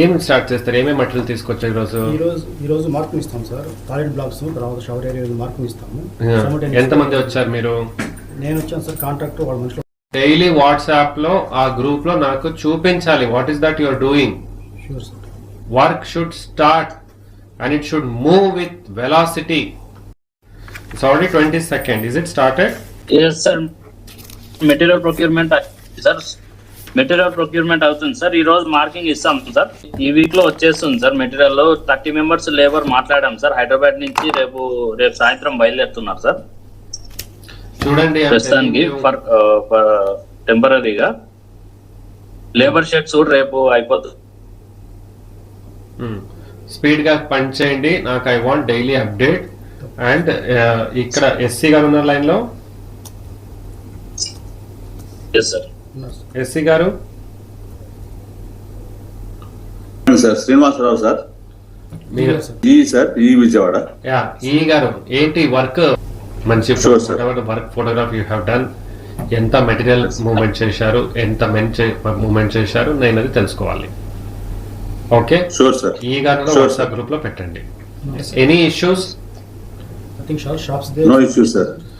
ఏం స్టార్ట్ చేస్తారు? ఏమేమి మటలు తీసుకొచ్చారు ఈరోజు? ఈ రోజు ఈ రోజు మార్కింగ్ ఇస్తాం సార్. టాయిలెట్ బ్లాక్స్ తర్వాత షవర్ ఏరియా మార్కింగ్ ఇస్తాము. ఎంతమంది వచ్చారు మీరు? నేను వచ్చాను సార్ కాంట్రాక్ట్ వాళ్ళ మనుషులు. డైలీ వాట్సాప్లో ఆ గ్రూప్లో నాకు చూపించాలి. What is that your doing work should start and it should move with velocity it's already twenty second is it started material procurement sir material procurement అవుతుంది సార్. ఈ రోజు మార్కింగ్ ఇస్తాం సార్. ఈ వీక్లో వచ్చేస్తుంది sir material. Thirty members labour మాట్లాడాం sir. Hyderabad నుంచి రేపు రేపు సాయంత్రం బయలుదేరుతున్నారు సార్. చూడండి ప్రస్తుతానికి. ఫర్ టెంపరీగా లేబర్ షెడ్స్ కూడా రేపు అయిపోతుంది స్పీడ్గా పని చేయండి. నాకు I want daily update. And ఇక్కడ ఎస్సీ గారు ఉన్న లైన్లో ఎస్ ఉన్నారు సార్ ఎస్సీ గారు? Sir Srinivasarao sir. మీరు? సార్ ఈ సార్ ఈ విజయవాడ. యా ఈ గారు. ఏంటి వర్క్? మంచి. Work photograph you have done. ఎంత మెటీరియల్ మూవ్మెంట్ చేశారు? ఎంత మెన్ మూవ్మెంట్ చేశారు? నేను అది తెలుసుకోవాలి. ఓకే? షూర్ సార్ ఈ గారు వాట్సాప్ గ్రూప్లో పెట్టండి. Any issues I think shop shops no issue sir